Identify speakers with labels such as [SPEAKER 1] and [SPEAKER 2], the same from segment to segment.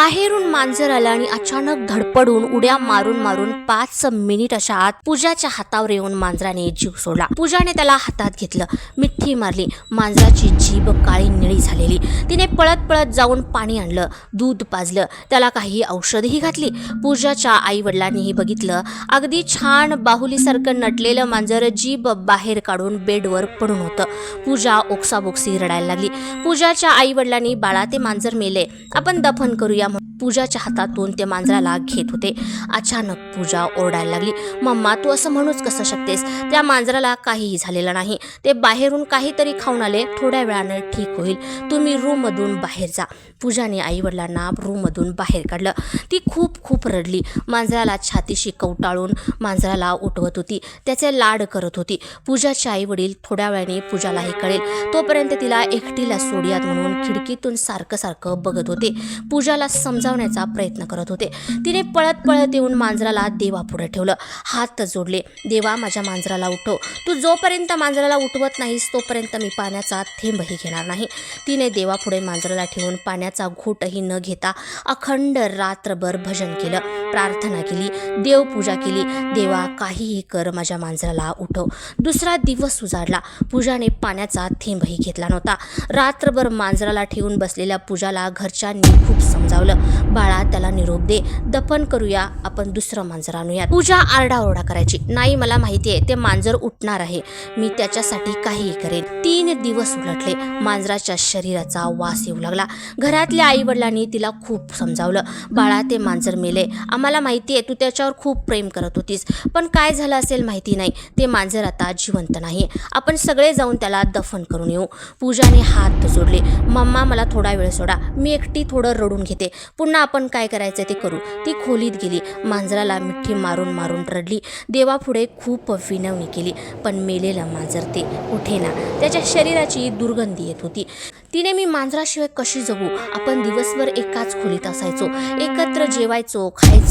[SPEAKER 1] बाहेरून मांजर आलं आणि अचानक धडपडून उड्या मारून मारून पाच मिनिट अशा आत पूजाच्या हातावर येऊन मांजराने जीव सोडला. पूजाने त्याला हातात घेतलं. मिठी मारली. मांजराची जीभ काळी निळी झालेली. तिने पळत पळत जाऊन पाणी आणलं. दूध पाजलं. त्याला काही औषधही घातली. पूजाच्या आई वडिलांनीही बघितलं. अगदी छान बाहुलीसारखं नटलेलं मांजर जीभ बाहेर काढून बेडवर पडून होतं. पूजा ओक्साबोक्सी रडायला लागली. पूजाच्या आई वडिलांनी बाळा ते मांजर मेले. आपण दफन करूया म्हणून. पूजाच्या हातातून ते मांजराला घेत होते. अचानक पूजा ओरडायला लागली. मम्मा तू असं म्हणूच कसं शकतेस? त्या मांजराला काहीही झालेलं नाही. ते बाहेरून काहीतरी खाऊन आले. थोड्या वेळाने ठीक होईल. तुम्ही रूममधून बाहेर जा. पूजाने आईवडिलांना रूममधून बाहेर काढलं. ती खूप खूप रडली. मांजराला छातीशी कवटाळून मांजराला उठवत होती. त्याचे लाड करत होती. पूजाचे आई वडील थोड्या वेळाने पूजालाही कळेल. तोपर्यंत तिला एकटीला सोडियात म्हणून खिडकीतून सारखं सारखं बघत होते. पूजाला समजा वाचवण्याचा प्रयत्न करत होते. तिने पळत पळत येऊन मांजराला देवापुढे ठेवलं. हात जोडले. देवा माझ्या मांजराला उठव. तू जोपर्यंत मांजराला उठवत नाहीस तोपर्यंत मी पाण्याचा थेंबही घेणार नाही. तिने देवापुढे मांजराला ठेवून पाण्याचा घोटही न घेता अखंड रात्रभर भजन केलं. प्रार्थना केली देवपूजा केली. देवा काहीही कर माझ्या मांजराला उठव. दुसरा दिवस उजाडला. पूजाने पाण्याचा थेंबही घेतला नव्हता. रात्रभर मांजराला ठेवून बसलेल्या पूजाला घरच्यांनी खूप समजावलं. बाळा त्याला निरोप दे. दफन करूया. आपण दुसरं मांजर आणूया पूजा आरडाओरडा करायची. नाही मला माहिती आहे ते मांजर उठणार आहे. मी त्याच्यासाठी काहीही करेन. तीन दिवस उलटले. मांजराच्या शरीराचा वास येऊ लागला. घरातल्या आई वडिलांनी तिला खूप समजावलं. बाळा ते मांजर मेले. आम्हाला माहिती आहे तू त्याच्यावर खूप प्रेम करत होतीस. पण काय झालं असेल माहिती नाही. ते मांजर आता जिवंत नाही. आपण सगळे जाऊन त्याला दफन करून येऊ. पूजाने हात जोडले. मम्मा मला थोडा वेळ सोडा. मी एकटी थोडं रडून घेते. पुन्हा आपण काय करायचं ते करू. ती खोलीत गेली. मांजराला मिठी मारून मारून रडली. देवापुढे खूप विनवणी केली. पण मेलेलं मांजर ते उठेना. त्याच्या शरीराची दुर्गंधी येत होती. तिने मी मांजराशिवाय कशी जगू? आपण दिवसभर एकाच खोलीत असायचो. एकत्र जेवायचो खायचो.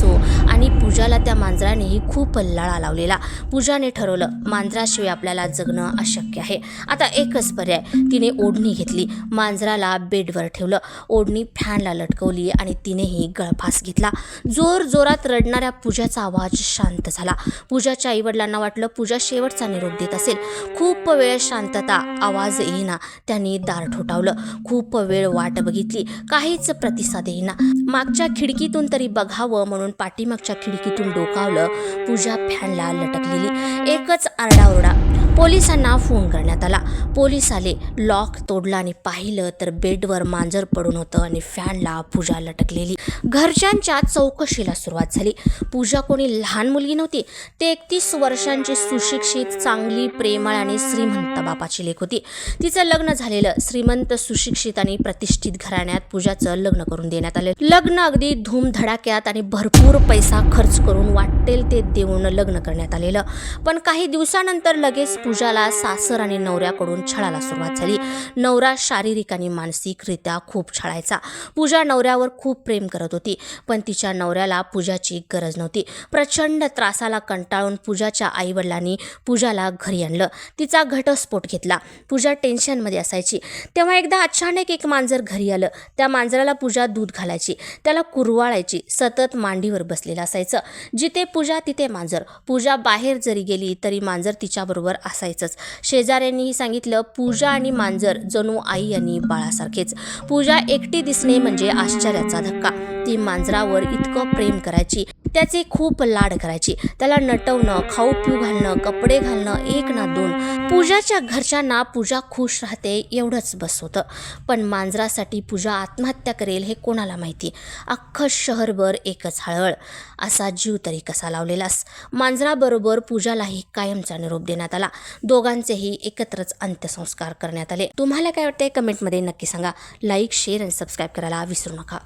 [SPEAKER 1] आणि पूजाला त्या मांजरानेही खूप लळा लावलेला. पूजाने ठरवलं मांजराशिवाय आपल्याला जगणं अशक्य आहे. आता एकच पर्याय तिने ओढणी घेतली. मांजराला बेडवर ठेवलं. ओढणी फॅनला लटकवली आणि तिनेही गळफास घेतला. जोर जोरात रडणाऱ्या पूजाचा आवाज शांत झाला. पूजाच्या आईवडिलांना वाटलं पूजा शेवटचा निरोप देत असेल. खूप वेळ शांतता आवाज येईना त्यांनी दार ठोठावलं. खूप वेळ वाट बघितली. काहीच प्रतिसाद येईना. मागच्या खिडकीतून तरी बघावं म्हणून म्हणून पाठीमागच्या खिडकीतून डोकावलं. पूजा फॅनला लटकलेली. एकच आरडाओरडा. पोलिसांना फोन करण्यात आला. पोलीस आले लॉक तोडला आणि पाहिलं तर बेडवर मांजर पडून होतं आणि फॅनला पूजा लटकलेली. घरच्यांच्या चौकशीला सुरुवात झाली. पूजा कोणी लहान मुलगी नव्हती ते एकतीस वर्षांची सुशिक्षित चांगली प्रेमळ आणि श्रीमंत बापाची लेख होती. तिचं लग्न झालेलं श्रीमंत सुशिक्षित आणि प्रतिष्ठित घराण्यात पूजाचं लग्न करून देण्यात आले. लग्न अगदी धूमधडाक्यात आणि भरपूर पैसा खर्च करून वाटेल ते देऊन लग्न करण्यात आलेलं. पण काही दिवसानंतर लगेच पूजाला सासर आणि नवऱ्याकडून छळाला सुरुवात झाली. नवरा शारीरिक आणि मानसिकरित्या खूप छळायचा. पूजा नवऱ्यावर खूप प्रेम करत होती पण तिच्या नवऱ्याला पूजाची गरज नव्हती. प्रचंड त्रासाला कंटाळून पूजाच्या आईवडिलांनी पूजाला घरी आणलं. तिचा घटस्फोट घेतला. पूजा टेन्शनमध्ये असायची. तेव्हा एकदा अचानक एक मांजर घरी आलं. त्या मांजराला पूजा दूध घालायची. त्याला कुरवाळायची. सतत मांडीवर बसलेलं असायचं. जिथे पूजा तिथे मांजर. पूजा बाहेर जरी गेली तरी मांजर तिच्याबरोबर असायचंच. शेजाऱ्यांनीही सांगितलं पूजा आणि मांजर जणू आई आणि बाळासारखेच. पूजा एकटी दिसणे म्हणजे आश्चर्याचा धक्का. ती मांजरावर इतकं प्रेम करायची त्याचे खूप लाड करायची. त्याला नटवणं खाऊ पिऊ घालणं कपडे घालणं एक ना दोन. पूजाच्या घरच्यांना पूजा खुश राहते एवढंच बस होतं पण मांजरासाठी पूजा आत्महत्या करेल हे कोणाला माहिती? अख्खं शहरभर एकच हळहळ. असा जीव तरी कसा लावलेलास? मांजराबरोबर पूजालाही कायमचा निरोप देण्यात आला. दोघांचेही एकत्रच अंत्यसंस्कार करण्यात आले. तुम्हाला काय वाटते कमेंटमध्ये नक्की सांगा. लाईक शेअर आणि सबस्क्राईब करायला विसरू नका.